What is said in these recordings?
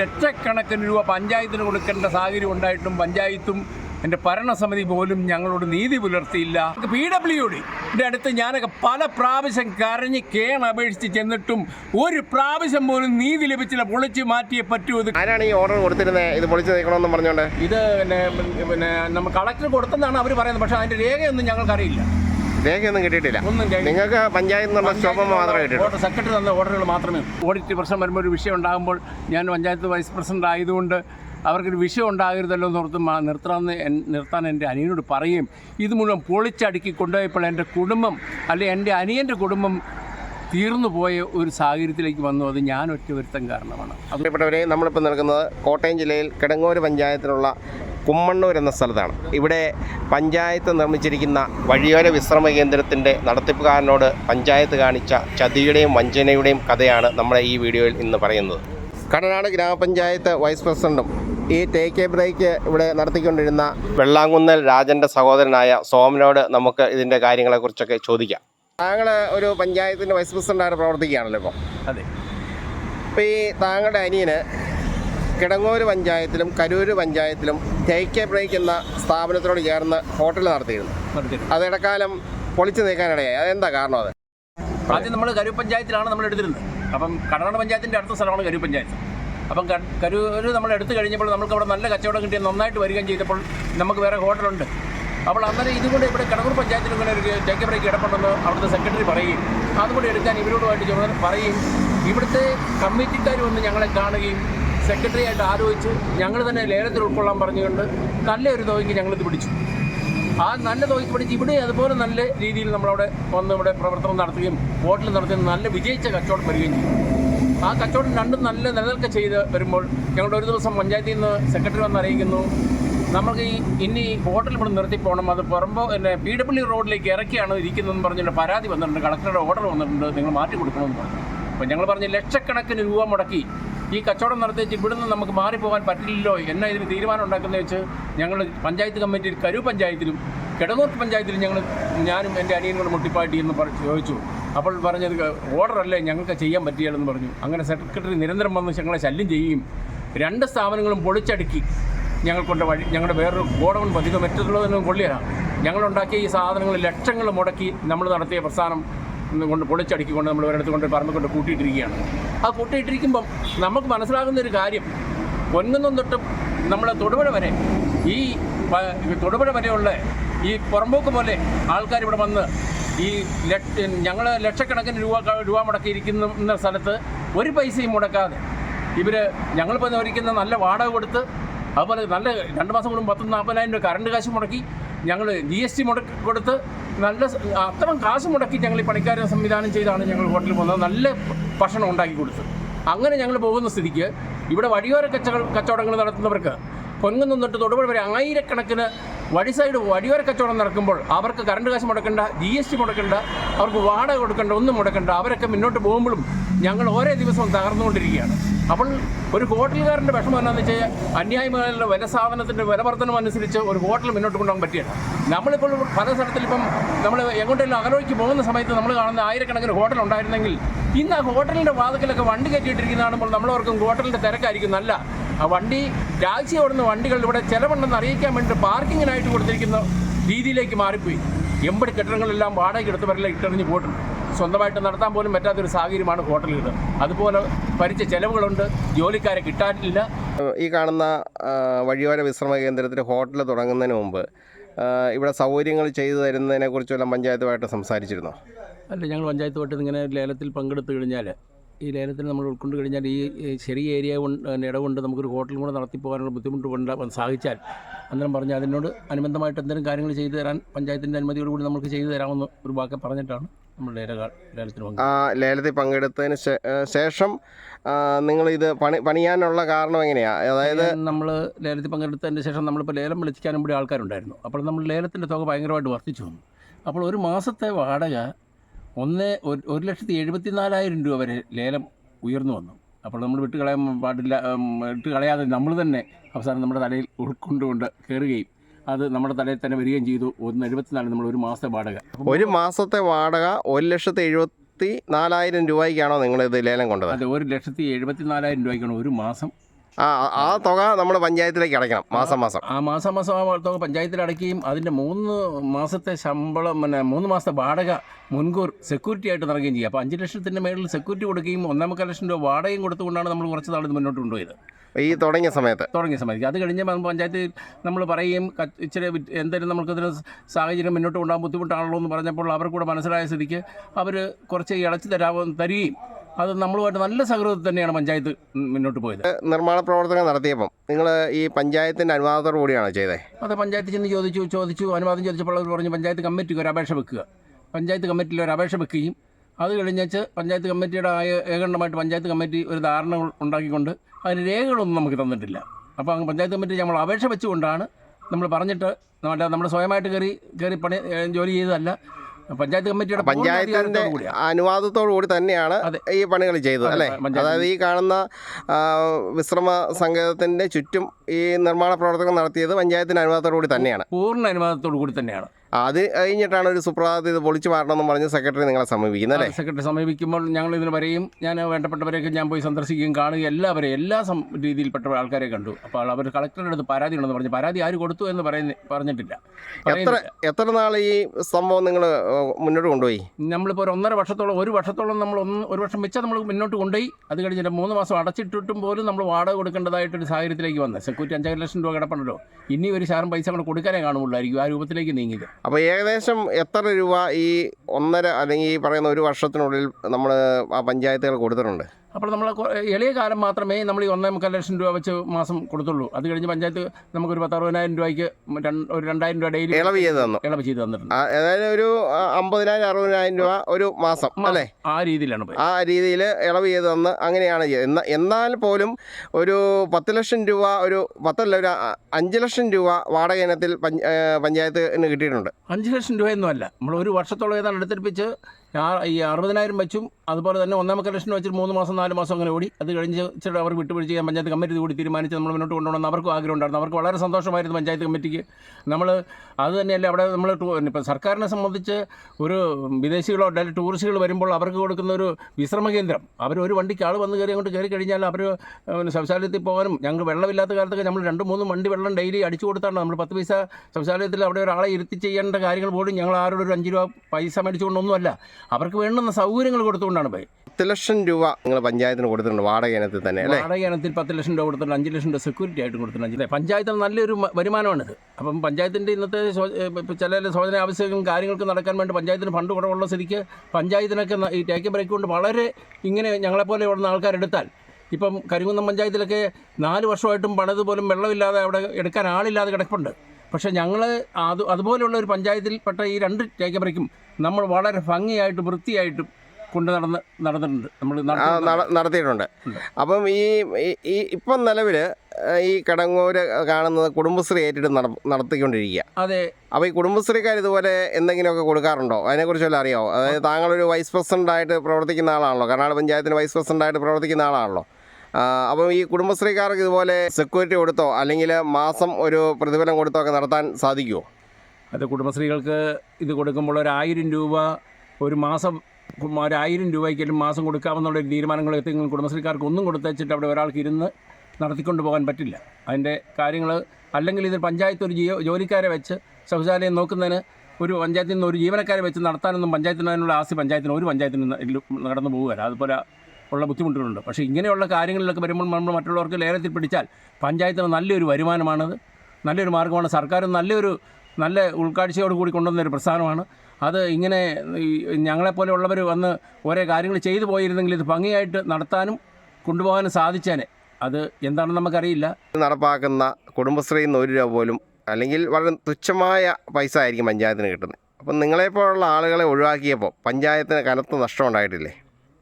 ലക്ഷക്കണക്കിന് രൂപ പഞ്ചായത്തിന് കൊടുക്കേണ്ട സാഹചര്യം ഉണ്ടായിട്ടും പഞ്ചായത്തും എന്റെ ഭരണസമിതി പോലും ഞങ്ങളോട് നീതി പുലർത്തിയില്ല. പി ഡബ്ല്യു ഡിയുടെ അടുത്ത് ഞാനൊക്കെ പല പ്രാവശ്യം കരഞ്ഞ് കേൺ അപേക്ഷിച്ച് ചെന്നിട്ടും ഒരു പ്രാവശ്യം പോലും നീതി ലഭിച്ചില്ല. പൊളിച്ച് മാറ്റിയേ പറ്റൂ ഇത്. ആരാണ് ഈ ഓർഡർ കൊടുത്തിരുന്നത് ഇത് പൊളിച്ച് നീക്കണമെന്ന് പറഞ്ഞുകൊണ്ട്. ഇത് പിന്നെ പിന്നെ നമ്മൾ കളക്ടർ കൊടുത്തെന്നാണ് അവർ പറയുന്നത്. പക്ഷേ അതിന്റെ രേഖയൊന്നും ഞങ്ങൾക്കറിയില്ല. രേഖയൊന്നും കിട്ടിയിട്ടില്ല. നിങ്ങൾക്ക് പഞ്ചായത്ത് നിന്നുള്ള സ്റ്റോപ്പ് മാത്രമേ കിട്ടിയിട്ടുള്ളൂ. സെക്രട്ടറി തന്ന ഓർഡറുകൾ മാത്രമേ ഓഡിറ്റ് പ്രശ്നം വരുമ്പോൾ ഒരു വിഷയം ഉണ്ടാകുമ്പോൾ ഞാൻ പഞ്ചായത്ത് വൈസ് പ്രസിഡന്റ് ആയതുകൊണ്ട് അവർക്കൊരു വിഷയം ഉണ്ടാകരുതല്ലോ എന്ന് ഓർത്ത് നിർത്താമെന്ന് എൻ- നിർത്താൻ എന്റെ അനിയനോട് പറയും ഇത് മുഴുവൻ പൊളിച്ചടുക്കി കൊണ്ടുപോയപ്പോൾ എന്റെ കുടുംബം അല്ലെ എന്റെ അനിയന്റെ കുടുംബം തീർന്നു പോയ ഒരു സാഹചര്യത്തിലേക്ക് വന്നു. അത് ഞാൻ ഒറ്റ ഒരുത്തം കാരണമാണ്. പ്രിയപ്പെട്ടവരെ നമ്മളിപ്പോൾ നിൽക്കുന്നത് കോട്ടയം ജില്ലയിൽ കിടങ്ങൂർ പഞ്ചായത്തിലുള്ള കുമ്മണ്ണൂർ എന്ന സ്ഥലത്താണ്. ഇവിടെ പഞ്ചായത്ത് നിർമ്മിച്ചിരിക്കുന്ന വഴിയോര വിശ്രമ കേന്ദ്രത്തിന്റെ നടത്തിപ്പുകാരനോട് പഞ്ചായത്ത് കാണിച്ച ചതിയുടെയും വഞ്ചനയുടെയും കഥയാണ് നമ്മുടെ ഈ വീഡിയോയിൽ ഇന്ന് പറയുന്നത്. കടനാട് ഗ്രാമപഞ്ചായത്ത് വൈസ് പ്രസിഡന്റും ഈ ടേക്ക് എ ബ്രേക്ക് ഇവിടെ നടത്തിക്കൊണ്ടിരുന്ന വെള്ളാങ്കുന്നൽ രാജന്റെ സഹോദരനായ സോമനോട് നമുക്ക് ഇതിന്റെ കാര്യങ്ങളെക്കുറിച്ചൊക്കെ ചോദിക്കാം. താങ്കൾ ഒരു പഞ്ചായത്തിന്റെ വൈസ് പ്രസിഡന്റായിട്ട് പ്രവർത്തിക്കുകയാണല്ലോ ഇപ്പോൾ അതെ. അപ്പോൾ ഈ താങ്കളുടെ അനിയന് കിടങ്ങൂര് പഞ്ചായത്തിലും കരൂര് പഞ്ചായത്തിലും ടേക്ക് എ ബ്രേക്ക് എന്ന സ്ഥാപനത്തിനോട് ചേർന്ന് ഹോട്ടൽ നടത്തിയിരുന്നു. അത് ഇടക്കാലം പൊളിച്ചു നീക്കാനിടയായി. അതെന്താ കാരണം അത്? ആദ്യം നമ്മൾ കരൂർ പഞ്ചായത്തിലാണ് നമ്മൾ എടുത്തിരുന്നത്. അപ്പം കടനാട് പഞ്ചായത്തിന്റെ അടുത്ത സ്ഥലമാണ് കരൂർ പഞ്ചായത്ത്. അപ്പം കരൂർ നമ്മൾ എടുത്തു കഴിഞ്ഞപ്പോൾ നമുക്ക് അവിടെ നല്ല കച്ചവടം കിട്ടിയ നന്നായിട്ട് വരികയും ചെയ്തപ്പോൾ നമുക്ക് വേറെ ഹോട്ടലുണ്ട്. അപ്പോൾ അന്നേരം ഇതുകൊണ്ട് ഇവിടെ കടകൂർ പഞ്ചായത്തിൽ ഇങ്ങനെ ഒരു ടേക്ക് ബ്രേക്ക് ഇടപെട്ടെന്ന് അവിടുത്തെ സെക്രട്ടറി പറയുകയും അതുകൂടി എടുക്കാൻ ഇവരോടുമായിട്ട് ചുമതല പറയും ഇവിടുത്തെ കമ്മിറ്റിക്കാർ വന്ന് ഞങ്ങളെ കാണുകയും സെക്രട്ടറി ആയിട്ട് ആലോചിച്ച് ഞങ്ങൾ തന്നെ ലേലത്തിൽ ഉൾക്കൊള്ളാൻ പറഞ്ഞുകൊണ്ട് നല്ലൊരു തുകയ്ക്ക് ഞങ്ങളിത് പിടിച്ചു. ആ നല്ല തുകയ്ക്ക് പിടിച്ച് ഇവിടെ അതുപോലെ നല്ല രീതിയിൽ നമ്മളവിടെ വന്ന് ഇവിടെ പ്രവർത്തനം നടത്തുകയും ഹോട്ടൽ നടത്തുകയും നല്ല വിജയിച്ച കച്ചവടം വരികയും ചെയ്തു. ആ കച്ചവടം രണ്ടും നല്ല നിലനിൽക്ക ചെയ്ത് വരുമ്പോൾ ഞങ്ങളുടെ ഒരു ദിവസം പഞ്ചായത്തിൽ നിന്ന് സെക്രട്ടറി വന്ന് അറിയിക്കുന്നു നമുക്ക് ഈ ഇനി ഹോട്ടൽ ഇവിടെ നിർത്തി പോകണം. അത് പുറമ്പോ പിന്നെ പി ഡബ്ല്യു റോഡിലേക്ക് ഇറക്കിയാണ് ഇരിക്കുന്നതെന്ന് പറഞ്ഞിട്ട് പരാതി വന്നിട്ടുണ്ട്. കളക്ടറുടെ ഓർഡർ വന്നിട്ടുണ്ട്. നിങ്ങൾ മാറ്റി കൊടുക്കണമെന്ന് പറഞ്ഞു. അപ്പോൾ ഞങ്ങൾ പറഞ്ഞ് ലക്ഷക്കണക്കിന് രൂപ മുടക്കി ഈ കച്ചവടം നടത്തിച്ച് ഇവിടുന്ന് നമുക്ക് മാറിപ്പോകാൻ പറ്റില്ലല്ലോ. എന്നാ ഇതിന് തീരുമാനം ഉണ്ടാക്കുന്നത് വെച്ച് ഞങ്ങൾ പഞ്ചായത്ത് കമ്മിറ്റിയിൽ കരു പഞ്ചായത്തിലും കിടന്നൂർ പഞ്ചായത്തിലും ഞങ്ങൾ ഞാനും എന്റെ അനിയനും കൂടെ മുട്ടിപ്പാട്ടി എന്ന് പറഞ്ഞ് ചോദിച്ചു. അപ്പോൾ പറഞ്ഞത് അല്ലേ ഞങ്ങൾക്ക് ചെയ്യാൻ പറ്റിയാലെന്ന് പറഞ്ഞു. അങ്ങനെ സെക്രട്ടറി നിരന്തരം വന്ന് ഞങ്ങളെ ശല്യം ചെയ്യുകയും രണ്ട് സ്ഥാപനങ്ങളും പൊളിച്ചടുക്കി ഞങ്ങൾ കൊണ്ട വഴി ഞങ്ങളുടെ വേറൊരു ഗോഡൗൺ പതിവ് മറ്റുള്ളതൊന്നും കൊള്ളിയതാണ്. ഞങ്ങളുണ്ടാക്കിയ ഈ സാധനങ്ങൾ ലക്ഷങ്ങൾ മുടക്കി നമ്മൾ നടത്തിയ പ്രസ്ഥാനം കൊണ്ട് പൊളിച്ചടുക്കിക്കൊണ്ട് നമ്മൾ ഒരിടത്ത് കൊണ്ട് പറമ്പ് കൊണ്ട് കൂട്ടിയിട്ടിരിക്കുകയാണ്. ആ കൂട്ടിയിട്ടിരിക്കുമ്പം നമുക്ക് മനസ്സിലാകുന്ന ഒരു കാര്യം. പൊൻകുന്നം തൊട്ട് നമ്മളെ തൊടുപുഴ വരെ ഈ തൊടുപുഴ വരെയുള്ള ഈ പുറമ്പോക്ക് പോലെ ആൾക്കാർ ഇവിടെ വന്ന് ഈ ഞങ്ങൾ ലക്ഷക്കണക്കിന് രൂപ രൂപ മുടക്കിയിരിക്കുന്ന സ്ഥലത്ത് ഒരു പൈസയും മുടക്കാതെ ഇവർ ഞങ്ങളിപ്പോൾ ഒരിക്കുന്ന നല്ല വാടക കൊടുത്ത് അതുപോലെ നല്ല രണ്ട് മാസം കൂടും പത്തും നാൽപ്പതിനായിരം രൂപ കറണ്ട് കാശ് മുടക്കി ഞങ്ങൾ ജി എസ് ടി മുടക്കി കൊടുത്ത് നല്ല അത്തരം കാശ് മുടക്കി ഞങ്ങൾ ഈ പണിക്കാരെ സംവിധാനം ചെയ്താണ് ഞങ്ങൾ ഹോട്ടലിൽ പോകുന്നത്. നല്ല ഭക്ഷണം ഉണ്ടാക്കി കൊടുത്ത്. അങ്ങനെ ഞങ്ങൾ പോകുന്ന സ്ഥിതിക്ക് ഇവിടെ വഴിയോര കച്ചവട കച്ചവടങ്ങൾ നടത്തുന്നവർക്ക് പൊങ്ങു തൊട്ട് തൊടുപുഴ വരെ ആയിരക്കണക്കിന് വഴി സൈഡ് വഴിയോര കച്ചവടം നടക്കുമ്പോൾ അവർക്ക് കറണ്ട് കാശ് മുടക്കേണ്ട ജി എസ് ടി മുടക്കേണ്ട അവർക്ക് വാടക കൊടുക്കേണ്ട ഒന്നും മുടക്കേണ്ട. അവരൊക്കെ മുന്നോട്ട് പോകുമ്പോഴും ഞങ്ങൾ ഓരോ ദിവസവും തകർന്നുകൊണ്ടിരിക്കുകയാണ്. അപ്പോൾ ഒരു ഹോട്ടലുകാരന്റെ വിഷമം എന്താണെന്ന് വെച്ചാൽ അന്യായമായ വില സാധനത്തിന്റെ വില വർധനം അനുസരിച്ച് ഒരു ഹോട്ടൽ മുന്നോട്ട് കൊണ്ടുപോകാൻ പറ്റിയാണ് നമ്മളിപ്പോൾ പല സ്ഥലത്തിലിപ്പം നമ്മൾ എങ്ങോട്ടെങ്കിലും അകലോയ്ക്ക് പോകുന്ന സമയത്ത് നമ്മൾ കാണുന്ന ആയിരക്കണക്കിന് ഹോട്ടൽ ഉണ്ടായിരുന്നെങ്കിൽ ഇന്ന് ആ ഹോട്ടലിന്റെ വാതിക്കലൊക്കെ വണ്ടി കയറ്റിയിട്ടിരിക്കുന്ന കാണുമ്പോൾ നമ്മളവർക്കും ഹോട്ടലിന്റെ തിരക്കായിരിക്കും. നല്ല ആ വണ്ടി ടാക്സി ഓടുന്ന വണ്ടികൾ ഇവിടെ ചിലവുണ്ടെന്ന് അറിയിക്കാൻ വേണ്ടി പാർക്കിങ്ങിനായിട്ട് കൊടുത്തിരിക്കുന്ന രീതിയിലേക്ക് മാറിപ്പോയി. എമ്പടി കെട്ടിടങ്ങളെല്ലാം വാടകയ്ക്ക് എടുത്തവരെല്ലാം ഇട്ടെറിഞ്ഞ് പോയിട്ടുണ്ട്. സ്വന്തമായിട്ട് നടത്താൻ പോലും പറ്റാത്തൊരു സാഹചര്യമാണ് ഹോട്ടലുകൾ അതുപോലെ ഭരിച്ച ചെലവുകളുണ്ട്. ജോലിക്കാരെ കിട്ടാനില്ല. ഈ കാണുന്ന വഴിയോര വിശ്രമ കേന്ദ്രത്തിൽ ഹോട്ടൽ തുടങ്ങുന്നതിന് മുമ്പ് ഇവിടെ സൗകര്യങ്ങൾ ചെയ്തു തരുന്നതിനെ കുറിച്ചെല്ലാം പഞ്ചായത്തുമായിട്ട് സംസാരിച്ചിരുന്നോ? അല്ല ഞങ്ങൾ പഞ്ചായത്തുമായിട്ട് ഇങ്ങനെ ലേലത്തിൽ പങ്കെടുത്തു കഴിഞ്ഞാൽ ഈ ലേലത്തിൽ നമ്മൾ ഉൾക്കൊണ്ട് കഴിഞ്ഞാൽ ഈ ചെറിയ ഏരിയ കൊണ്ട് പിന്നെ ഇടകൊണ്ട് നമുക്കൊരു ഹോട്ടൽ കൂടെ നടത്തി പോകാനുള്ള ബുദ്ധിമുട്ട് കൊണ്ട് സാധിച്ചാൽ അന്നേരം പറഞ്ഞ് അതിനോട് അനുബന്ധമായിട്ട് എന്തെങ്കിലും കാര്യങ്ങൾ ചെയ്തു തരാൻ പഞ്ചായത്തിന്റെ അനുമതിയോടുകൂടി നമുക്ക് ചെയ്തു തരാമെന്ന് ഒരു വാക്ക് പറഞ്ഞിട്ടാണ് നമ്മൾ ലേലത്തിൽ പങ്കെടുത്തതിന് ശേഷം നിങ്ങൾ ഇത് പണി പണിയാനുള്ള കാരണം എങ്ങനെയാണ് അതായത് നമ്മൾ ലേലത്തിൽ പങ്കെടുത്തതിന് ശേഷം നമ്മളിപ്പോൾ ലേലം വിളിക്കാനും കൂടി ആൾക്കാരുണ്ടായിരുന്നു. അപ്പോൾ നമ്മൾ ലേലത്തിന്റെ തുക ഭയങ്കരമായിട്ട് വർദ്ധിച്ചു വന്നു. അപ്പോൾ ഒരു മാസത്തെ വാടക ഒന്ന് ഒരു- ലക്ഷത്തി എഴുപത്തി നാലായിരം രൂപ വരെ ലേലം ഉയർന്നു വന്നു. അപ്പോൾ നമ്മൾ വിട്ട് കളയാൻ പാടില്ല വിട്ട് കളയാതെ നമ്മൾ തന്നെ അവസാനം നമ്മുടെ തലയിൽ ഉൾക്കൊണ്ടുകൊണ്ട് കയറുകയും അത് നമ്മുടെ തലയിൽ തന്നെ വരികയും ചെയ്തു. ഒന്ന് എഴുപത്തിനാല് നമ്മൾ ഒരു മാസത്തെ വാടക. ഒരു മാസത്തെ വാടക ഒരു ലക്ഷത്തി എഴുപത്തി നാലായിരം രൂപയ്ക്കാണോ നിങ്ങളിത് ലേലം കൊണ്ടത്? അതെ ഒരു ലക്ഷത്തി എഴുപത്തി നാലായിരം രൂപയ്ക്കാണ് ഒരു മാസം ആ ആ തുക നമ്മൾ പഞ്ചായത്തിലേക്ക് അടയ്ക്കണം മാസം മാസം. ആ മാസം മാസം ആ തുക പഞ്ചായത്തിൽ അടയ്ക്കുകയും അതിന്റെ മൂന്ന് മാസത്തെ ശമ്പളം പിന്നെ മൂന്ന് മാസത്തെ വാടക മുൻകൂർ സെക്യൂരിറ്റി ആയിട്ട് നൽകുകയും ചെയ്യും അപ്പോൾ അഞ്ച് ലക്ഷത്തിന്റെ മേളിൽ സെക്യൂരിറ്റി കൊടുക്കുകയും ഒന്നാമത്തെ ലക്ഷം രൂപ വാടകയും കൊടുത്തുകൊണ്ടാണ് നമ്മൾ കുറച്ച് നാൾ ഇത് മുന്നോട്ട് കൊണ്ടുപോയത്. ഈ തുടങ്ങിയ സമയത്ത്? തുടങ്ങിയ സമയത്ത്. അത് കഴിഞ്ഞ് പഞ്ചായത്തിൽ നമ്മൾ പറയുകയും ഇച്ചിരി എന്തെങ്കിലും എന്തായാലും നമുക്കതിന് സാഹചര്യം മുന്നോട്ട് കൊണ്ടുപോകാൻ ബുദ്ധിമുട്ടാണല്ലോ എന്ന് പറഞ്ഞപ്പോൾ അവർ കൂടെ മനസ്സിലായ സ്ഥിതിക്ക് അവർ കുറച്ച് ഇളച്ച് തരാവും തരികയും അത് നമ്മളുമായിട്ട് നല്ല സൗഹൃദത്തിൽ തന്നെയാണ് പഞ്ചായത്ത് മുന്നോട്ട് പോയത്. നിർമ്മാണ പ്രവർത്തനം നടത്തിയപ്പം നിങ്ങൾ ഈ പഞ്ചായത്തിന്റെ അനുവാദത്തോടു കൂടിയാണ് ചെയ്തത് അതെ പഞ്ചായത്തിൽ ചെന്ന് ചോദിച്ചു ചോദിച്ചു അനുവാദം ചോദിച്ചപ്പോൾ അവർ പറഞ്ഞു പഞ്ചായത്ത് കമ്മിറ്റിക്ക് ഒരു അപേക്ഷ വെക്കുക. പഞ്ചായത്ത് കമ്മിറ്റിയിൽ ഒരു അപേക്ഷ വെക്കുകയും അത് കഴിഞ്ഞേച്ച് പഞ്ചായത്ത് കമ്മിറ്റിയുടെ ആയ ഏകണ്ഠമായിട്ട് പഞ്ചായത്ത് കമ്മിറ്റി ഒരു ധാരണ ഉണ്ടാക്കിക്കൊണ്ട് അതിന് രേഖകളൊന്നും നമുക്ക് തന്നിട്ടില്ല. അപ്പോൾ അങ്ങ് പഞ്ചായത്ത് കമ്മിറ്റി നമ്മൾ അപേക്ഷ വെച്ചുകൊണ്ടാണ് നമ്മൾ പറഞ്ഞിട്ട് നമ്മുടെ നമ്മുടെ സ്വയമായിട്ട് കയറി കയറി പണി ജോലി ചെയ്തതല്ല. പഞ്ചായത്ത് കമ്മിറ്റിയുടെ പഞ്ചായത്തിന്റെ. അനുവാദത്തോടു കൂടി തന്നെയാണ് ഈ പണികൾ ചെയ്തത് അല്ലേ? അതായത് ഈ കാണുന്ന വിശ്രമ സങ്കേതത്തിന്റെ ചുറ്റും ഈ നിർമ്മാണ പ്രവർത്തനം നടത്തിയത് പഞ്ചായത്തിന്റെ അനുവാദത്തോടു കൂടി തന്നെയാണ്. പൂർണ അനുവാദത്തോടു കൂടി തന്നെയാണ്. അത് കഴിഞ്ഞിട്ടാണ് ഒരു സുപ്രഭാതത്തിൽ ഇത് പൊളിച്ചു മാറണമെന്ന് പറഞ്ഞ് സെക്രട്ടറി നിങ്ങളെ സമീപിക്കുന്നത് അല്ലേ? സെക്രട്ടറി സമീപിക്കുമ്പോൾ ഞങ്ങൾ ഇതിന് വരെയും ഞാൻ വേണ്ടപ്പെട്ടവരെയൊക്കെ ഞാൻ പോയി സന്ദർശിക്കുകയും കാണുകയും എല്ലാവരെയും എല്ലാ സം രീതിയിൽപ്പെട്ട ആൾക്കാരെ കണ്ടു. അപ്പോൾ അവർ കളക്ടറുടെ അടുത്ത് പരാതി ഉണ്ടെന്ന് പറഞ്ഞു. പരാതി ആര് കൊടുത്തു എന്ന് പറയുന്ന പറഞ്ഞിട്ടില്ല. എത്ര എത്ര നാൾ ഈ സംഭവം നിങ്ങൾ മുന്നോട്ട് കൊണ്ടുപോയി? നമ്മളിപ്പോൾ ഒരു ഒന്നര വർഷത്തോളം ഒരു വർഷത്തോളം നമ്മൾ ഒന്ന് ഒരു വർഷം വെച്ചാൽ നമ്മൾ മുന്നോട്ട് കൊണ്ടുപോയി. അത് കഴിഞ്ഞിട്ട് മൂന്ന് മാസം അടച്ചിട്ടിട്ടും പോലും നമ്മൾ വാടക കൊടുക്കേണ്ടതായിട്ടൊരു സാഹചര്യത്തിലേക്ക് വന്നത് സെക്യൂരിറ്റി അഞ്ചര ലക്ഷം രൂപ കിടപ്പുണ്ടല്ലോ. ഇനി ഒരു ശാരം പൈസ കൂടെ കൊടുക്കാനേ കാണുള്ളായിരിക്കും ആ രൂപത്തിലേക്ക് നീങ്ങിയത്. അപ്പോൾ ഏകദേശം എത്ര രൂപ ഈ ഒന്നര അല്ലെങ്കിൽ ഈ പറയുന്ന ഒരു വർഷത്തിനുള്ളിൽ നമ്മൾ ആ പഞ്ചായത്തുകൾ കൊടുത്തിട്ടുണ്ട്? അപ്പോൾ നമ്മൾ എളിയ കാലം മാത്രമേ നമ്മൾ ഈ ഒന്നേ മുക്കാൽ ലക്ഷം രൂപ വെച്ച് മാസം കൊടുത്തുള്ളൂ. അത് കഴിഞ്ഞ് പഞ്ചായത്ത് നമുക്കൊരു പത്തറുപതിനായിരം രൂപയ്ക്ക് ഒരു രണ്ടായിരം രൂപ ഡെയിലി ഇളവ് ചെയ്ത് തന്നു. ഇളവ് ചെയ്ത് തന്നിട്ടുണ്ട്. അതായത് ഒരു അമ്പതിനായിരം അറുപതിനായിരം രൂപ ഒരു മാസം അല്ലേ? ആ രീതിയിലാണ് ആ രീതിയിൽ ഇളവ് ചെയ്ത് തന്ന് അങ്ങനെയാണ് ചെയ്തത്. എന്നാൽ പോലും ഒരു പത്ത് ലക്ഷം രൂപ ഒരു പത്തല്ല ഒരു അഞ്ച് ലക്ഷം രൂപ വാടക ഇനത്തിൽ പഞ്ച- പഞ്ചായത്തിന് കിട്ടിയിട്ടുണ്ട്. അഞ്ച് ലക്ഷം രൂപയൊന്നും അല്ല. നമ്മൾ ഒരു വർഷത്തോളം ഏതാണ് എടുത്തിരിപ്പിച്ച് ഈ അറുപതിനായിരം വെച്ചും അതുപോലെ തന്നെ ഒന്നാമത്തെ ലക്ഷം വെച്ചിട്ട് മൂന്ന് മാസം നാല് മാസം അങ്ങനെ ഓടി. അത് കഴിഞ്ഞ് ഇച്ചിരി അവർ വിട്ടുപിടിച്ച് ചെയ്യാൻ പഞ്ചായത്ത് കമ്മിറ്റി കൂടി തീരുമാനിച്ച് നമ്മൾ മുന്നോട്ട് കൊണ്ടുപോകണം അവർക്കും ആഗ്രഹം ഉണ്ടായിരുന്നു. അവർക്ക് വളരെ സന്തോഷമായിരുന്നു പഞ്ചായത്ത് കമ്മിറ്റിക്ക്. നമ്മൾ അത് തന്നെയല്ല അവിടെ നമ്മൾ ഇപ്പോൾ സർക്കാരിനെ സംബന്ധിച്ച് ഒരു വിദേശികളോ അല്ലെങ്കിൽ ടൂറിസ്റ്റുകൾ വരുമ്പോൾ അവർക്ക് കൊടുക്കുന്ന ഒരു വിശ്രമ കേന്ദ്രം. അവർ ഒരു വണ്ടിക്ക് ആൾ വന്ന് കയറി അങ്ങോട്ട് കയറി കഴിഞ്ഞാൽ അവർ ശൗചാലയത്തിൽ പോകാനും ഞങ്ങൾ വെള്ളമില്ലാത്ത കാലത്തൊക്കെ നമ്മൾ രണ്ട് മൂന്ന് വണ്ടി വെള്ളം ഡെയിലി അടിച്ചു കൊടുത്താണ്. നമ്മൾ പത്ത് പൈസ ശൗചാലയത്തിൽ അവിടെ ഒരാളെ ഇരുത്തി ചെയ്യേണ്ട കാര്യങ്ങൾ പോലും ഞങ്ങൾ ആരോടൊരു ഒരു അഞ്ച് രൂപ പൈസ മേടിച്ചുകൊണ്ടൊന്നുമല്ല. അവർക്ക് വേണ്ടുന്ന സൗകര്യങ്ങൾ കൊടുത്തുകൊണ്ടാണ് പോയി. പത്ത് ലക്ഷം രൂപ നിങ്ങൾ പഞ്ചായത്തിന് കൊടുത്തിട്ടുണ്ട് വാടക ഇനത്തിൽ തന്നെ അല്ലേ? വാടക ഇനത്തിൽ പത്ത് ലക്ഷം രൂപ കൊടുത്തിട്ടുണ്ട് അഞ്ച് ലക്ഷം രൂപ സെക്യൂരിറ്റി ആയിട്ട് കൊടുത്തിട്ടുണ്ട്. അല്ലേ? പഞ്ചായത്തിന് നല്ലൊരു വരുമാനമാണിത്. അപ്പം പഞ്ചായത്തിന്റെ ഇന്നത്തെ ചില ശോധന ആവശ്യങ്ങളും കാര്യങ്ങൾക്കും നടക്കാൻ വേണ്ടി പഞ്ചായത്തിന് ഫണ്ട് കുറവുള്ള സ്ഥിതിക്ക് പഞ്ചായത്തിനൊക്കെ ഈ ടേക്ക് ബ്രേക്ക് കൊണ്ട് വളരെ ഇങ്ങനെ ഞങ്ങളെപ്പോലെ ഇവിടുന്ന് ആൾക്കാരെടുത്താൽ ഇപ്പം കരിങ്കുന്നം പഞ്ചായത്തിലൊക്കെ നാല് വർഷമായിട്ടും പണിത് പോലും വെള്ളമില്ലാതെ അവിടെ എടുക്കാൻ ആളില്ലാതെ കിടപ്പുണ്ട്. പക്ഷേ ഞങ്ങൾ അത് അതുപോലെയുള്ള ഒരു പഞ്ചായത്തിൽപ്പെട്ട ഈ രണ്ട് ടേക്ക് ബ്രേക്കും നമ്മൾ വളരെ ഭംഗിയായിട്ട് വൃത്തിയായിട്ടും കൊണ്ട് നടന്ന് നടന്നിട്ടുണ്ട്. നമ്മൾ നടത്തിയിട്ടുണ്ട്. അപ്പം ഈ ഈ- ഇപ്പം നിലവിൽ ഈ കടങ്ങൂര് കാണുന്നത് കുടുംബശ്രീ ഏറ്റെടുത്ത് നട നടത്തിക്കൊണ്ടിരിക്കുക. അതെ. അപ്പോൾ ഈ കുടുംബശ്രീക്കാർ ഇതുപോലെ എന്തെങ്കിലുമൊക്കെ കൊടുക്കാറുണ്ടോ? അതിനെക്കുറിച്ച് വല്ല അറിയാമോ അതായത് താങ്കളൊരു വൈസ് പ്രസിഡന്റായിട്ട് പ്രവർത്തിക്കുന്ന ആളാണല്ലോ? കർണാടക പഞ്ചായത്തിന് വൈസ് പ്രസിഡന്റായിട്ട് പ്രവർത്തിക്കുന്ന ആളാണല്ലോ? അപ്പം ഈ കുടുംബശ്രീക്കാർക്ക് ഇതുപോലെ സെക്യൂരിറ്റി കൊടുത്തോ അല്ലെങ്കിൽ മാസം ഒരു പ്രതിഫലം കൊടുത്തോ ഒക്കെ നടത്താൻ സാധിക്കുമോ അത് കുടുംബശ്രീകൾക്ക് ഇത് കൊടുക്കുമ്പോൾ ഒരായിരം രൂപ ഒരു മാസം ഒരായിരം രൂപയ്ക്കെങ്കിലും മാസം കൊടുക്കാമെന്നുള്ള ഒരു തീരുമാനങ്ങൾ എത്തിയെങ്കിലും കുടുംബശ്രീക്കാർക്ക് ഒന്നും കൊടുത്തേച്ചിട്ട് അവിടെ ഒരാൾക്ക് ഇരുന്ന് നടത്തിക്കൊണ്ട് പോകാൻ പറ്റില്ല. അതിന്റെ കാര്യങ്ങൾ അല്ലെങ്കിൽ ഇതിൽ പഞ്ചായത്ത് ഒരു ജിയോ ജോലിക്കാരെ വെച്ച് ശൗചാലയം നോക്കുന്നതിന് ഒരു പഞ്ചായത്തിൽ നിന്ന് ഒരു ജീവനക്കാരെ വെച്ച് നടത്താനൊന്നും പഞ്ചായത്തിന് അതിനുള്ള ആസ്തി പഞ്ചായത്തിന് ഒരു പഞ്ചായത്തിന് നടന്നു പോകുകയല്ല അതുപോലെ ഉള്ള ബുദ്ധിമുട്ടുകളുണ്ട്. പക്ഷേ ഇങ്ങനെയുള്ള കാര്യങ്ങളിലൊക്കെ വരുമ്പോൾ നമ്മൾ മറ്റുള്ളവർക്ക് ലേലത്തിൽ പിടിച്ചാൽ പഞ്ചായത്തിന് നല്ലൊരു വരുമാനമാണത് നല്ലൊരു മാർഗമാണ്. സർക്കാരും നല്ലൊരു നല്ല ഉൾക്കാഴ്ചയോട് കൂടി കൊണ്ടുവന്നൊരു പ്രസ്ഥാനമാണ്. അത് ഇങ്ങനെ ഞങ്ങളെപ്പോലെയുള്ളവർ വന്ന് ഓരോ കാര്യങ്ങൾ ചെയ്തു പോയിരുന്നെങ്കിൽ ഇത് ഭംഗിയായിട്ട് നടത്താനും കൊണ്ടുപോകാനും സാധിച്ചേനെ. അത് എന്താണെന്ന് നമുക്കറിയില്ല. നടപ്പാക്കുന്ന കുടുംബശ്രീയിൽ നിന്ന് ഒരു രൂപ പോലും അല്ലെങ്കിൽ വളരെ തുച്ഛമായ പൈസ ആയിരിക്കും പഞ്ചായത്തിന് കിട്ടുന്നത്. അപ്പം നിങ്ങളെപ്പോലുള്ള ആളുകളെ ഒഴിവാക്കിയപ്പോൾ പഞ്ചായത്തിന് കനത്ത നഷ്ടം ഉണ്ടായിട്ടില്ലേ?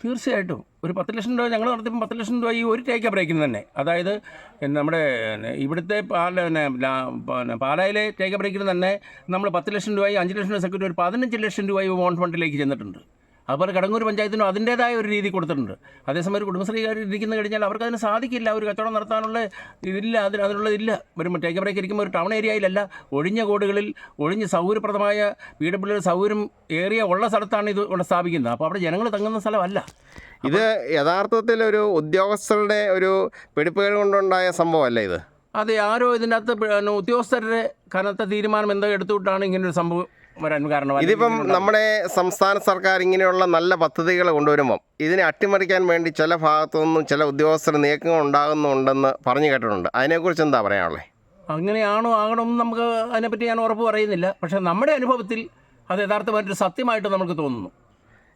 തീർച്ചയായിട്ടും. ഒരു പത്ത് ലക്ഷം രൂപ ഞങ്ങൾ നടത്തിയപ്പോൾ പത്ത് ലക്ഷം രൂപ ഈ ഒരു ടേക്ക് ബ്രേക്കിന് തന്നെ. അതായത് നമ്മുടെ ഇവിടുത്തെ പാല പിന്നെ പാലായിലെ ടേക്ക് ബ്രേക്കിന് തന്നെ നമ്മൾ പത്ത് ലക്ഷം രൂപയും അഞ്ച് ലക്ഷം രൂപ സെക്യൂരിറ്റി ഒരു പതിനഞ്ച് ലക്ഷം രൂപയും ഓൺ ഫണ്ടിലേക്ക് ചെന്നിട്ടുണ്ട്. അതുപോലെ കടങ്ങൂർ പഞ്ചായത്തിനും അതിന്റേതായ ഒരു രീതി കൊടുത്തിട്ടുണ്ട്. അതേസമയം ഒരു കുടുംബശ്രീകാർ ഇരിക്കുന്ന കഴിഞ്ഞാൽ അവർക്ക് അതിന് സാധിക്കില്ല. ഒരു കച്ചവടം നടത്താനുള്ള ഇതില്ല അതിന് അതിനുള്ളതില്ല വരുമ്പോൾ ടേക്ക് ബ്രേക്ക് ഇരിക്കുമ്പോൾ ഒരു ടൗൺ ഏരിയയിലല്ല ഒഴിഞ്ഞ കോടുകളിൽ ഒഴിഞ്ഞ സൗകര്യപ്രദമായ ഡബ്ല്യു സൗകര്യം ഏറിയ ഉള്ള സ്ഥലത്താണ് ഇത് ഇവിടെ സ്ഥാപിക്കുന്നത്. അപ്പോൾ അവിടെ ജനങ്ങൾ തങ്ങുന്ന സ്ഥലമല്ല. ഇത് യഥാർത്ഥത്തിൽ ഒരു ഉദ്യോഗസ്ഥരുടെ ഒരു പിടിപ്പുകൾ കൊണ്ടുണ്ടായ സംഭവമല്ലേ ഇത്? അതെ ആരോ ഇതിനകത്ത് ഉദ്യോഗസ്ഥരുടെ കനത്ത തീരുമാനം എന്തോ എടുത്തുവിട്ടാണ് ഇങ്ങനൊരു സംഭവം വരാൻ കാരണം ഇതിപ്പം നമ്മുടെ സംസ്ഥാന സർക്കാർ ഇങ്ങനെയുള്ള നല്ല പദ്ധതികൾ കൊണ്ടുവരുമ്പം ഇതിനെ അട്ടിമറിക്കാൻ വേണ്ടി ചില ഭാഗത്തു നിന്നും ചില ഉദ്യോഗസ്ഥർ നീക്കങ്ങൾ ഉണ്ടാകുന്നുണ്ടെന്ന് പറഞ്ഞു കേട്ടിട്ടുണ്ട്. അതിനെക്കുറിച്ച് എന്താ പറയാനുള്ളത് അങ്ങനെയാണോ ആകണമെന്ന് നമുക്ക് അതിനെപ്പറ്റി ഞാൻ ഉറപ്പ് പറയുന്നില്ല. പക്ഷേ നമ്മുടെ അനുഭവത്തിൽ അത് യഥാർത്ഥമായിട്ട് സത്യമായിട്ട് നമുക്ക് തോന്നുന്നു.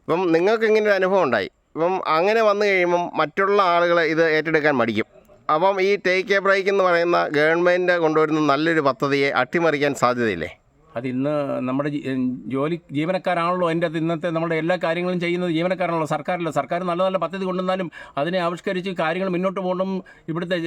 ഇപ്പം നിങ്ങൾക്ക് ഇങ്ങനെ ഒരു അനുഭവം ഉണ്ടായി. ഇപ്പം അങ്ങനെ വന്നു കഴിയുമ്പം മറ്റുള്ള ആളുകൾ ഇത് ഏറ്റെടുക്കാൻ മടിക്കും. അപ്പം ഈ ടേക്ക് എ ബ്രേക്ക് എന്ന് പറയുന്ന ഗവൺമെന്റ് കൊണ്ടുവരുന്ന നല്ലൊരു പദ്ധതിയെ അട്ടിമറിക്കാൻ സാധ്യതയില്ലേ? അത് ഇന്ന് നമ്മുടെ ജോലി ജീവനക്കാരാണല്ലോ അതിന്റെ അത് ഇന്നത്തെ നമ്മുടെ എല്ലാ കാര്യങ്ങളും ചെയ്യുന്നത് ജീവനക്കാരാണല്ലോ. സർക്കാരല്ല. സർക്കാർ നല്ല നല്ല പദ്ധതി കൊണ്ടുവന്നാലും അതിനെ ആവിഷ്കരിച്ച് കാര്യങ്ങൾ മുന്നോട്ട് പോകണം ഇവിടുത്തെ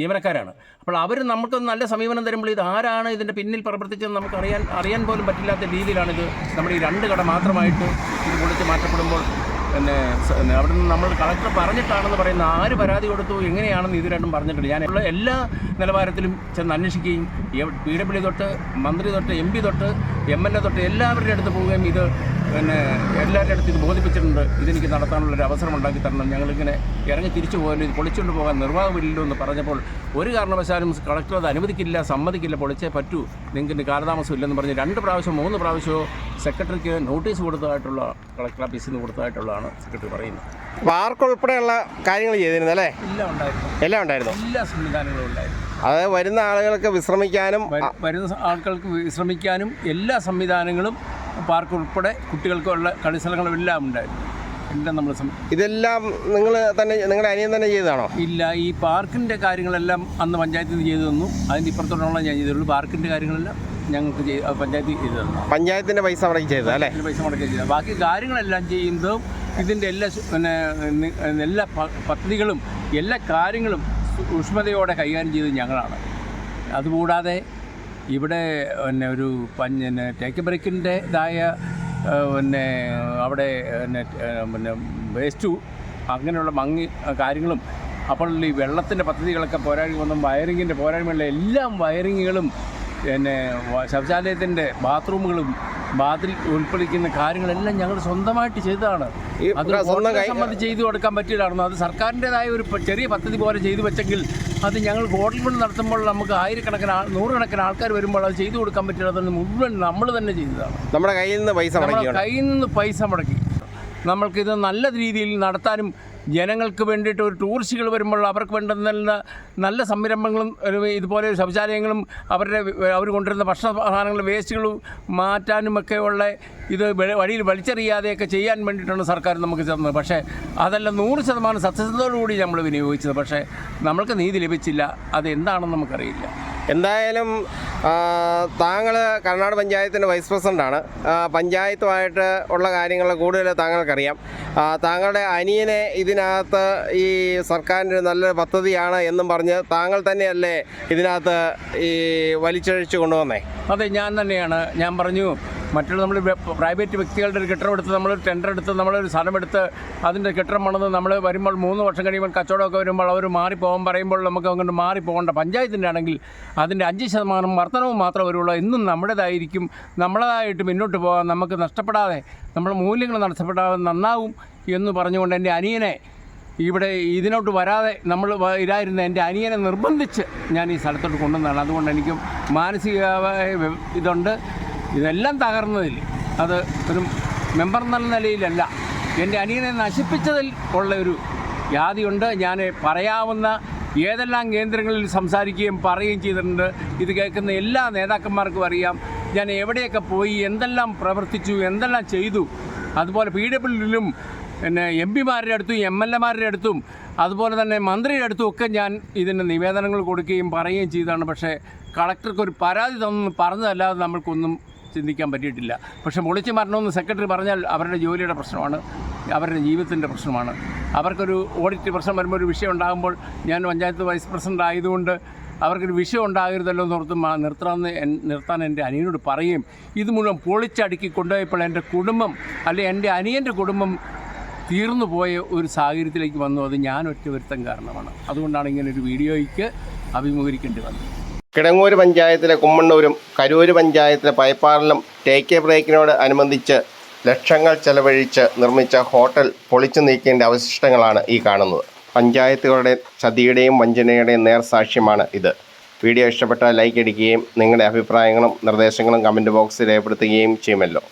ജീവനക്കാരാണ്. അപ്പോൾ അവർ നമുക്ക് നല്ല സമീപനം തരുമ്പോൾ ഇത് ആരാണ് ഇതിന്റെ പിന്നിൽ പ്രവർത്തിച്ചതെന്ന് നമുക്ക് അറിയാൻ അറിയാൻ പോലും പറ്റില്ലാത്ത രീതിയിലാണ് ഇത് നമ്മുടെ ഈ രണ്ട് കട മാത്രമായിട്ട് ഇത് പൊളിച്ച് മാറ്റപ്പെടുമ്പോൾ പിന്നെ അവിടെ നിന്ന് നമ്മൾ കളക്ടർ പറഞ്ഞിട്ടാണെന്ന് പറയുന്ന ആര് പരാതി കൊടുത്തു എങ്ങനെയാണെന്ന് ഇത് രണ്ടും പറഞ്ഞിട്ടുണ്ട്. ഞാൻ ഉള്ള എല്ലാ നിലവാരത്തിലും ചെന്ന് അന്വേഷിക്കുകയും പി ഡബ്ല്യു തൊട്ട് മന്ത്രി തൊട്ട് എം പി തൊട്ട് എം എൽ എ തൊട്ട് എല്ലാവരുടെ അടുത്ത് പോവുകയും ഇത് പിന്നെ എല്ലാവരുടെ അടുത്ത് ഇത് ബോധിപ്പിച്ചിട്ടുണ്ട്. ഇതെനിക്ക് നടത്താനുള്ളൊരു അവസരം ഉണ്ടാക്കി തരണം. ഞങ്ങളിങ്ങനെ ഇറങ്ങി തിരിച്ചു പോകാൻ ഇത് പൊളിച്ചുകൊണ്ട് പോകാൻ നിർവാഹമില്ലല്ലോ എന്ന് പറഞ്ഞപ്പോൾ ഒരു കാരണവശാലും കളക്ടർ അത് അനുവദിക്കില്ല സമ്മതിക്കില്ല പൊളിച്ചേ പറ്റൂ. നിങ്ങൾക്ക് കാലതാമസം ഇല്ലെന്ന് പറഞ്ഞ് രണ്ട് പ്രാവശ്യം മൂന്ന് പ്രാവശ്യമോ സെക്രട്ടറിക്ക് നോട്ടീസ് കൊടുത്തതായിട്ടുള്ള കളക്ടർ ഓഫീസിൽ നിന്ന് കൊടുത്തതായിട്ടുള്ളതാണ് സെക്രട്ടറി പറയുന്നത്. അപ്പോൾ ആർക്കുൾപ്പെടെയുള്ള കാര്യങ്ങൾ ചെയ്തിരുന്നു അല്ലേ? എല്ലാം ഉണ്ടായിരുന്നു. എല്ലാം ഉണ്ടായിരുന്നു. എല്ലാ സംവിധാനങ്ങളും ഉണ്ടായിരുന്നു. അതായത് വരുന്ന ആളുകൾക്ക് വിശ്രമിക്കാനും വരുന്ന ആൾക്കാർക്ക് വിശ്രമിക്കാനും എല്ലാ സംവിധാനങ്ങളും പാർക്ക് ഉൾപ്പെടെ കുട്ടികൾക്കുള്ള കളിസ്ഥലങ്ങളും എല്ലാം ഉണ്ടായിരുന്നു. എല്ലാം നമ്മൾ ഇതെല്ലാം നിങ്ങൾ തന്നെ നിങ്ങളുടെ അനിയൻ തന്നെ ചെയ്തതാണോ? ഇല്ല ഈ പാർക്കിന്റെ കാര്യങ്ങളെല്ലാം അന്ന് പഞ്ചായത്തിൽ നിന്ന് ചെയ്തു തന്നു. അതിന്റെ ഇപ്പുറത്തോടുള്ള ഞാൻ ചെയ്തുള്ളൂ. പാർക്കിന്റെ കാര്യങ്ങളെല്ലാം ഞങ്ങൾക്ക് ചെയ്ത് പഞ്ചായത്തിൽ ചെയ്തു തന്നു പഞ്ചായത്തിന്റെ പൈസ മുടക്കി ചെയ്തത് അല്ലേ? ഇതിന് പൈസ മുടക്കി ചെയ്തത് ബാക്കി കാര്യങ്ങളെല്ലാം ചെയ്യുന്നതും ഇതിന്റെ എല്ലാ സു- പിന്നെ നി- എല്ലാ പ- പദ്ധതികളും എല്ലാ കാര്യങ്ങളും സൂക്ഷ്മതയോടെ കൈകാര്യം ചെയ്തത് ഞങ്ങളാണ്. അതുകൂടാതെ ഇവിടെ പിന്നെ ഒരു പഞ്ഞ പിന്നെ ടേക്ക് ബ്രേക്കിന്റെതായ പിന്നെ അവിടെ പിന്നെ പിന്നെ വേസ്റ്റു അങ്ങനെയുള്ള മങ്ങി കാര്യങ്ങളും അപ്പോൾ ഈ വെള്ളത്തിന്റെ പദ്ധതികളൊക്കെ പോരായ്മ വന്നും വയറിങ്ങിന്റെ പോരായ്മയുള്ള എല്ലാം വയറിങ്ങുകളും പിന്നെ ശൗചാലയത്തിന്റെ ബാത്റൂമുകളും ബാത്തിൽ ഉൾപ്പെടുന്ന കാര്യങ്ങളെല്ലാം ഞങ്ങൾ സ്വന്തമായിട്ട് ചെയ്തതാണ്. അത് സംബന്ധിച്ച് ചെയ്തു കൊടുക്കാൻ പറ്റിയതാണെന്ന് അത് സർക്കാരിന്റെതായ ഒരു ചെറിയ പദ്ധതി പോലെ ചെയ്തു വെച്ചെങ്കിൽ അത് ഞങ്ങൾ ഹോട്ടൽ കൊണ്ട് നടത്തുമ്പോൾ നമുക്ക് ആയിരക്കണക്കിന് ആൾ നൂറുകണക്കിന് ആൾക്കാർ വരുമ്പോൾ അത് ചെയ്തു കൊടുക്കാൻ പറ്റില്ലാത്തത് മുഴുവൻ നമ്മൾ തന്നെ ചെയ്തതാണ്. നമ്മുടെ കയ്യിൽ നിന്ന് പൈസ നമ്മൾ കയ്യിൽ നിന്ന് പൈസ മുടക്കി. നമ്മൾക്കിത് നല്ല രീതിയിൽ നടത്താനും ജനങ്ങൾക്ക് വേണ്ടിയിട്ട് ഒരു ടൂറിസ്റ്റുകൾ വരുമ്പോൾ അവർക്ക് വേണ്ടുന്ന നല്ല സംരംഭങ്ങളും ഇതുപോലെ ശൗചാലയങ്ങളും അവരുടെ അവർ കൊണ്ടുവരുന്ന ഭക്ഷണ സാധനങ്ങൾ വേസ്റ്റുകളും മാറ്റാനും ഒക്കെ ഉള്ള ഇത് വഴിയിൽ വലിച്ചെറിയാതെയൊക്കെ ചെയ്യാൻ വേണ്ടിയിട്ടാണ് സർക്കാർ നമുക്ക് തന്നത്. പക്ഷേ അതെല്ലാം നൂറ് ശതമാനം സത്യസന്ധതയോടുകൂടി നമ്മൾ വിനിയോഗിച്ചത്. പക്ഷേ നമ്മൾക്ക് നീതി ലഭിച്ചില്ല. അത് എന്താണെന്ന് നമുക്കറിയില്ല. എന്തായാലും താങ്കൾ കർണാടക പഞ്ചായത്തിന്റെ വൈസ് പ്രസിഡന്റാണ് പഞ്ചായത്തുമായിട്ട് ഉള്ള കാര്യങ്ങൾ കൂടുതൽ താങ്കൾക്കറിയാം. താങ്കളുടെ അനിയനെ ഇതിനകത്ത് ഈ സർക്കാരിന്റെ ഒരു നല്ലൊരു പദ്ധതിയാണ് എന്നും പറഞ്ഞ് താങ്കൾ തന്നെയല്ലേ ഇതിനകത്ത് ഈ വലിച്ചഴിച്ചു കൊണ്ടുവന്നേ? അതെ ഞാൻ തന്നെയാണ്. ഞാൻ പറഞ്ഞു മറ്റുള്ള നമ്മൾ പ്രൈവറ്റ് വ്യക്തികളുടെ ഒരു കെട്ടിടം എടുത്ത് നമ്മൾ ടെൻഡർ എടുത്ത് നമ്മളൊരു സ്ഥലം എടുത്ത് അതിന്റെ കെട്ടിടം പണിത് നമ്മൾ വരുമ്പോൾ മൂന്ന് വർഷം കഴിയുമ്പോൾ കച്ചവടമൊക്കെ വരുമ്പോൾ അവർ മാറിപ്പോകാൻ പറയുമ്പോൾ നമുക്ക് അങ്ങോട്ട് മാറിപ്പോകേണ്ട പഞ്ചായത്തിന്റെ ആണെങ്കിൽ അതിന്റെ അഞ്ച് ശതമാനം വർധനവും മാത്രമേ വരുള്ളൂ. എന്നും നമ്മുടേതായിരിക്കും. നമ്മളതായിട്ട് മുന്നോട്ട് പോകാൻ നമുക്ക് നഷ്ടപ്പെടാതെ നമ്മുടെ മൂല്യങ്ങൾ നഷ്ടപ്പെടാതെ നന്നാവും എന്ന് പറഞ്ഞുകൊണ്ട് എന്റെ അനിയനെ ഇവിടെ ഇതിനോട്ട് വരാതെ നമ്മൾ ഇതായിരുന്ന എന്റെ അനിയനെ നിർബന്ധിച്ച് ഞാൻ ഈ സ്ഥലത്തോട്ട് കൊണ്ടുവന്നതാണ്. അതുകൊണ്ട് എനിക്ക് മാനസികമായ ഇതുണ്ട്. ഇതെല്ലാം തകർന്നതിൽ അത് ഒരു മെമ്പർ എന്നുള്ള നിലയിലല്ല. എന്റെ അനിയനെ നശിപ്പിച്ചതിൽ ഉള്ള ഒരു യാതിയുണ്ട്. ഞാൻ പറയാവുന്ന ഏതെല്ലാം കേന്ദ്രങ്ങളിൽ സംസാരിക്കുകയും പറയുകയും ചെയ്തിട്ടുണ്ട് ഇത് കേൾക്കുന്ന എല്ലാ നേതാക്കന്മാർക്കും അറിയാം. ഞാൻ എവിടെയൊക്കെ പോയി എന്തെല്ലാം പ്രവർത്തിച്ചു എന്തെല്ലാം ചെയ്തു. അതുപോലെ പി ഡബ്ല്യുലും പിന്നെ എം പിമാരുടെ അടുത്തും എം എൽ എമാരുടെ അടുത്തും അതുപോലെ തന്നെ മന്ത്രിയുടെ അടുത്തും ഒക്കെ ഞാൻ ഇതിന് നിവേദനങ്ങൾ കൊടുക്കുകയും പറയുകയും ചെയ്തതാണ്. പക്ഷേ കളക്ടർക്ക് ഒരു പരാതി തന്നു പറഞ്ഞതല്ലാതെ നമ്മൾക്കൊന്നും ചിന്തിക്കാൻ പറ്റിയിട്ടില്ല. പക്ഷേ പൊളിച്ച് മരണമെന്ന് സെക്രട്ടറി പറഞ്ഞാൽ അവരുടെ ജോലിയുടെ പ്രശ്നമാണ് അവരുടെ ജീവിതത്തിന്റെ പ്രശ്നമാണ്. അവർക്കൊരു ഓഡിറ്റ് പ്രശ്നം വരുമ്പോൾ ഒരു വിഷയം ഉണ്ടാകുമ്പോൾ ഞാൻ പഞ്ചായത്ത് വൈസ് പ്രസിഡന്റ് ആയതുകൊണ്ട് അവർക്കൊരു വിഷയം ഉണ്ടാകരുതല്ലോ എന്ന് ഓർത്ത് നിർത്താമെന്ന് നിർത്താൻ എന്റെ അനിയനോട് പറയും ഇത് മുഴുവൻ പൊളിച്ചടുക്കി കൊണ്ടുപോയപ്പോൾ എന്റെ കുടുംബം അല്ലെ എന്റെ അനിയന്റെ കുടുംബം തീർന്നു പോയ ഒരു സാഹചര്യത്തിലേക്ക് വന്നു. അത് ഞാൻ ഒറ്റ വരുത്തം കാരണമാണ്. അതുകൊണ്ടാണ് ഇങ്ങനെ ഒരു വീഡിയോയ്ക്ക് അഭിമുഖീകരിക്കേണ്ടി വന്നത്. കിടങ്ങൂർ പഞ്ചായത്തിലെ കുമ്മണ്ണൂരും കരൂർ പഞ്ചായത്തിലെ പൈപ്പാറിലും ടേക്ക് ബ്രേക്കിനോട് അനുബന്ധിച്ച് ലക്ഷങ്ങൾ ചെലവഴിച്ച് നിർമ്മിച്ച ഹോട്ടൽ പൊളിച്ചു നീക്കേണ്ട അവശിഷ്ടങ്ങളാണ് ഈ കാണുന്നത്. പഞ്ചായത്തുകളുടെ ചതിയുടെയും വഞ്ചനയുടെയും നേർസാക്ഷ്യമാണ് ഇത്. വീഡിയോ ഇഷ്ടപ്പെട്ടാൽ ലൈക്ക് അടിക്കുകയും നിങ്ങളുടെ അഭിപ്രായങ്ങളും നിർദ്ദേശങ്ങളും കമന്റ് ബോക്സിൽ രേഖപ്പെടുത്തുകയും ചെയ്യുമല്ലോ.